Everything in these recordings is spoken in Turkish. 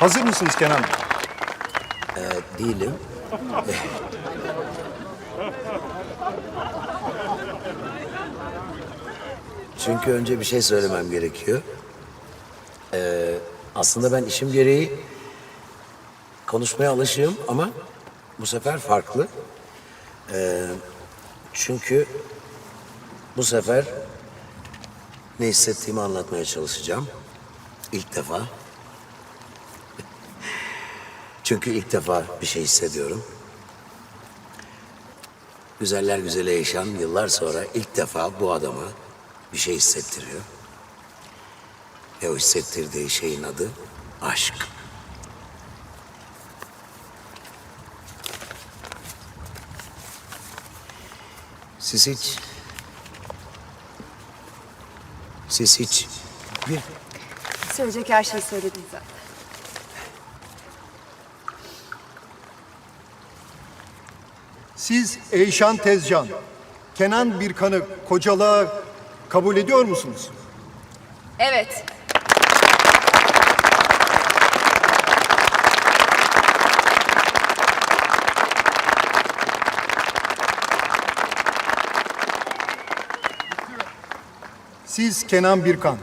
Hazır mısınız Kenan Bey? Değilim. Çünkü önce bir şey söylemem gerekiyor. Ee, aslında ben işim gereği konuşmaya alışığım ama bu sefer farklı. Ee, çünkü bu sefer ne hissettiğimi anlatmaya çalışacağım. İlk defa. Çünkü ilk defa bir şey hissediyorum. Güzeller güzeli yaşayan yıllar sonra ilk defa bu adama bir şey hissettiriyor. Ve o hissettirdiği şeyin adı aşk. Siz hiç... Siz hiç... Bir Söyleyecek her şeyi söyledin zaten. Siz Eyşan Tezcan, Kenan Birkan'ı kocalığa kabul ediyor musunuz? Evet. Siz Kenan Birkan,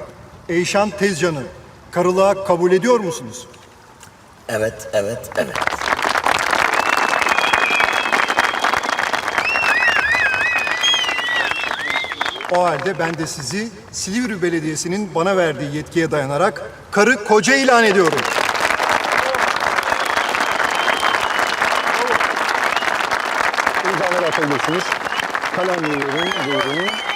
Eyşan Tezcan'ı karılığa kabul ediyor musunuz? Evet, evet, evet. O halde ben de sizi Silivri Belediyesi'nin bana verdiği yetkiye dayanarak karı koca ilan ediyorum. İmzaları atabilirsiniz. Kalemliyorum, buyurun.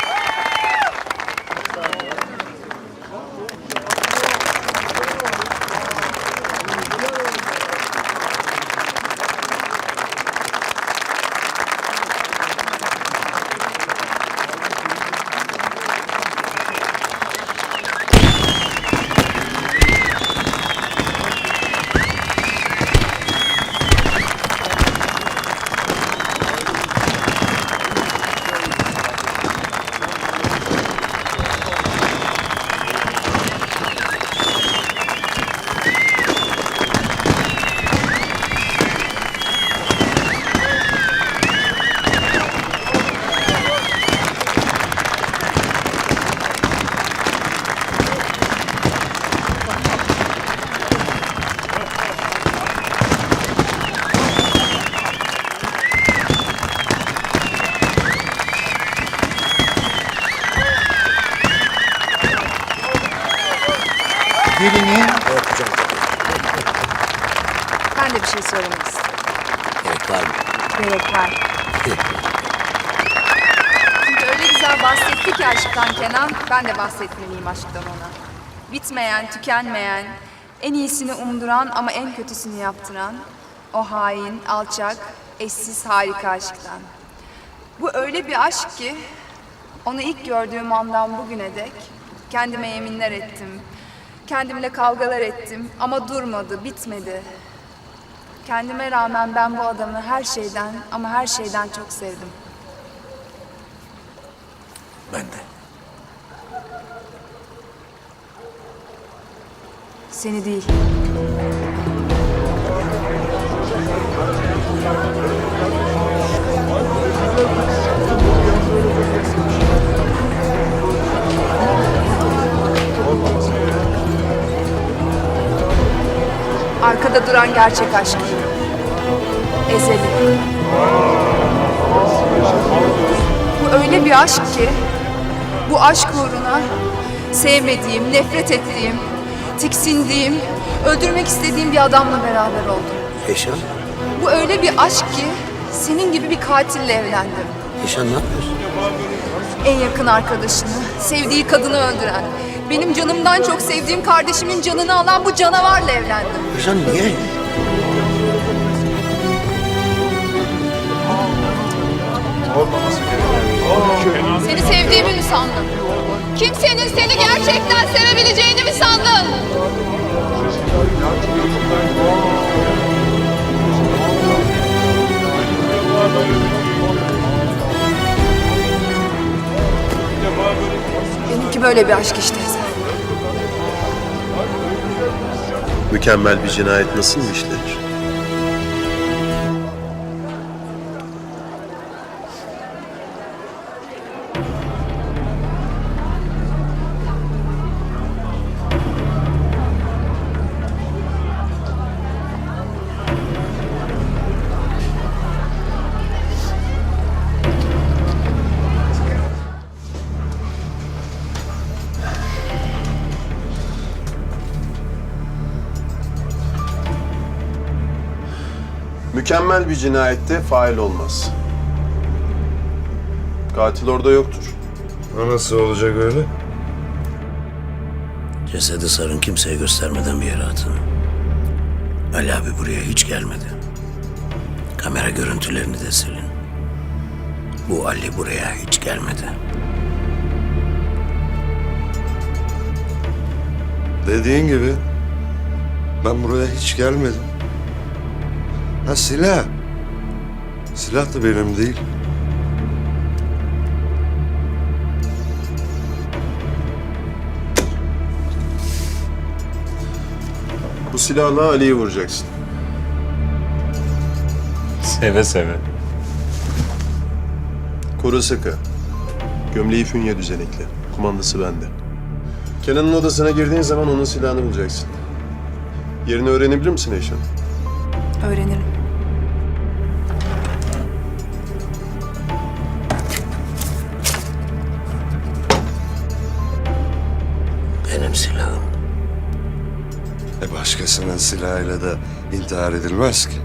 Ben de bir şey söylemek istiyorum. Evet, var mı? Gerek var. Çünkü öyle güzel bahsetti ki aşktan Kenan, ben de bahsetmeliyim aşktan ona. Bitmeyen, tükenmeyen, en iyisini umduran ama en kötüsünü yaptıran, o hain, alçak, eşsiz harika aşktan. Bu öyle bir aşk ki, onu ilk gördüğüm andan bugüne dek kendime yeminler ettim. Kendimle kavgalar ettim ama durmadı, bitmedi. Kendime rağmen ben bu adamı her şeyden ama her şeyden çok sevdim. Ben de. Seni değil. Arkada duran gerçek aşk. Ezeli. Bu öyle bir aşk ki bu aşk uğruna sevmediğim, nefret ettiğim, tiksindiğim, öldürmek istediğim bir adamla beraber oldum. Eşan, Bu öyle bir aşk ki senin gibi bir katille evlendim. Eşan ne yapıyorsun? En yakın arkadaşını, sevdiği kadını öldüren, benim canımdan çok sevdiğim kardeşimin canını alan bu canavarla evlendim. Eşan niye? Seni sevdiğimi mi sandın? Kimsenin seni gerçekten sevebileceğini mi sandın? Benimki böyle bir aşk işte. Mükemmel bir cinayet nasıl işlenir? Mükemmel bir cinayette fail olmaz. Katil orada yoktur. Nasıl olacak öyle? Cesedi sarın kimseye göstermeden bir yere atın. Ali abi buraya hiç gelmedi. Kamera görüntülerini de silin. Bu Ali buraya hiç gelmedi. Dediğin gibi ben buraya hiç gelmedim. Ha silah. Silah da benim değil. Bu silahla Ali'yi vuracaksın. Seve seve. Koru sıkı. Gömleği fünye düzenekli. Kumandası bende. Kenan'ın odasına girdiğin zaman onun silahını bulacaksın. Yerini öğrenebilir misin Eyşan? Öğrenirim. Benim silahım. E başkasının silahıyla da intihar edilmez ki.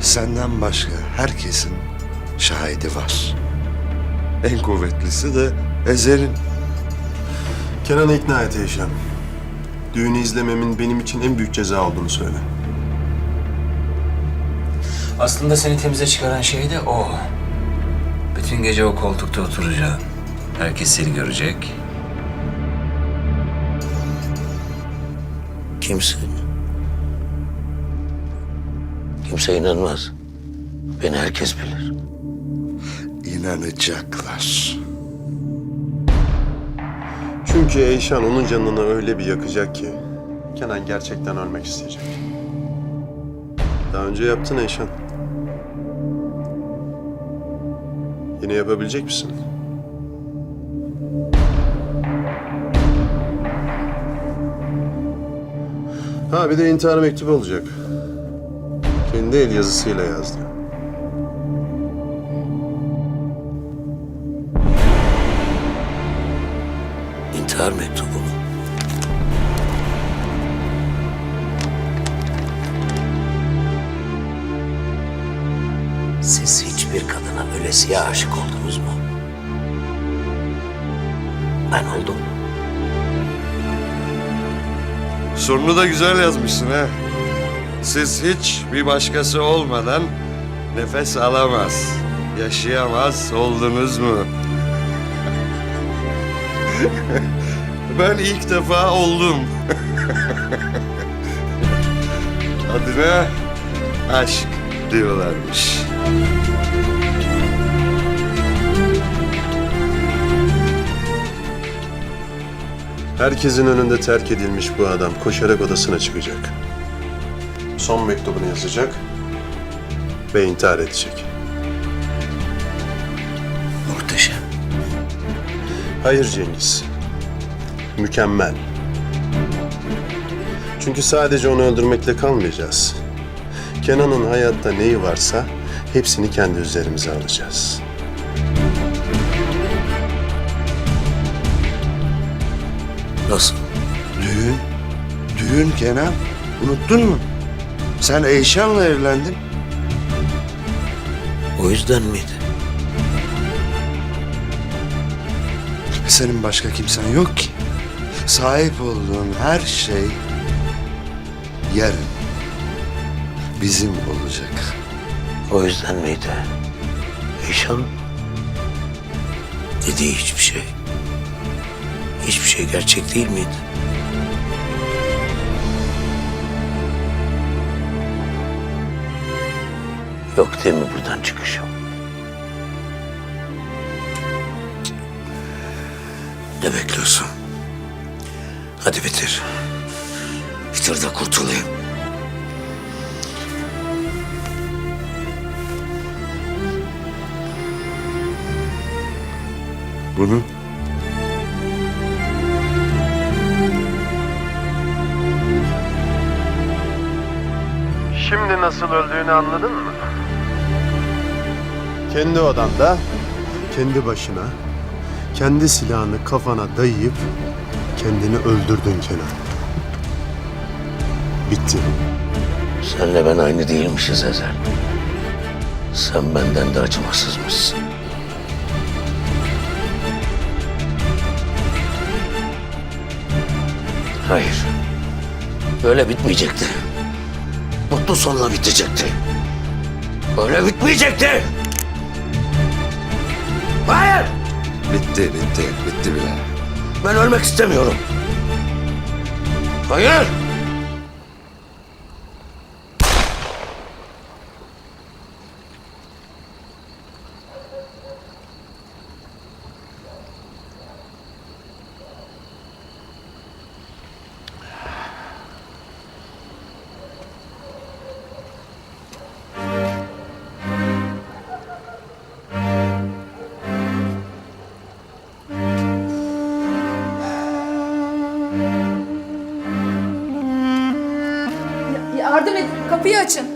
Senden başka herkesin şahidi var. En kuvvetlisi de Ezel'in. Kenan'ı ikna et Eyşan. Düğünü izlememin benim için en büyük ceza olduğunu söyle. Aslında seni temize çıkaran şey de o. Bütün gece o koltukta oturacaksın. Herkes seni görecek. Kimse... Kimse inanmaz. Beni herkes bilir. inanacaklar. Çünkü Eyşan onun canını öyle bir yakacak ki Kenan gerçekten ölmek isteyecek. Daha önce yaptın Eyşan. Yine yapabilecek misin? Ha bir de intihar mektubu olacak. Kendi el yazısıyla yazdı. İntihar mektubu mu? Siz hiçbir kadına öylesiye aşık oldunuz mu? Ben oldum. Sonunu da güzel yazmışsın ha. Siz hiç bir başkası olmadan nefes alamaz, yaşayamaz oldunuz mu? ben ilk defa oldum. Adına aşk diyorlarmış. Herkesin önünde terk edilmiş bu adam koşarak odasına çıkacak. Son mektubunu yazacak ve intihar edecek. Muhteşem. Hayır Cengiz. Mükemmel. Çünkü sadece onu öldürmekle kalmayacağız. Kenan'ın hayatta neyi varsa hepsini kendi üzerimize alacağız. Nasıl? Düğün, düğün Kenan. Unuttun mu? Sen Eyşan'la evlendin. O yüzden miydi? Senin başka kimsen yok ki. Sahip olduğun her şey yarın bizim olacak. O yüzden miydi? Eyşan dediği hiçbir şey. Hiçbir şey gerçek değil miydi? Yok değil mi buradan çıkışım? Ne bekliyorsun? Hadi bitir. Bitir de kurtulayım. Bunu Şimdi nasıl öldüğünü anladın mı? Kendi odanda, kendi başına, kendi silahını kafana dayayıp kendini öldürdün Kenan. Bitti. Senle ben aynı değilmişiz Ezel. Sen benden de acımasızmışsın. Hayır. Böyle bitmeyecekti. Mutlu sonla bitecekti. Böyle bitmeyecekti. Hayır. bitti, bitti, bitti bile. Ben ölmek istemiyorum. Hayır. Kapıyı açın.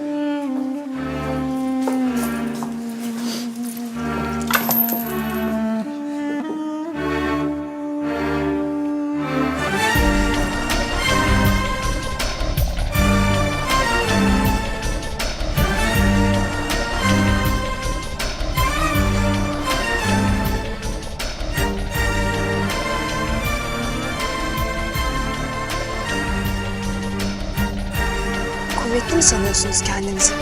Kuvvetli mi sanıyorsunuz kendinizi?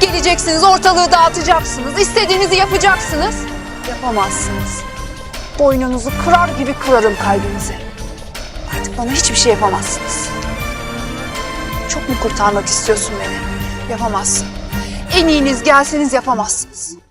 Geleceksiniz, ortalığı dağıtacaksınız, istediğinizi yapacaksınız. Yapamazsınız. Boynunuzu kırar gibi kırarım kalbinizi. Artık bana hiçbir şey yapamazsınız. Çok mu kurtarmak istiyorsun beni? Yapamazsın. En iyiniz gelseniz yapamazsınız.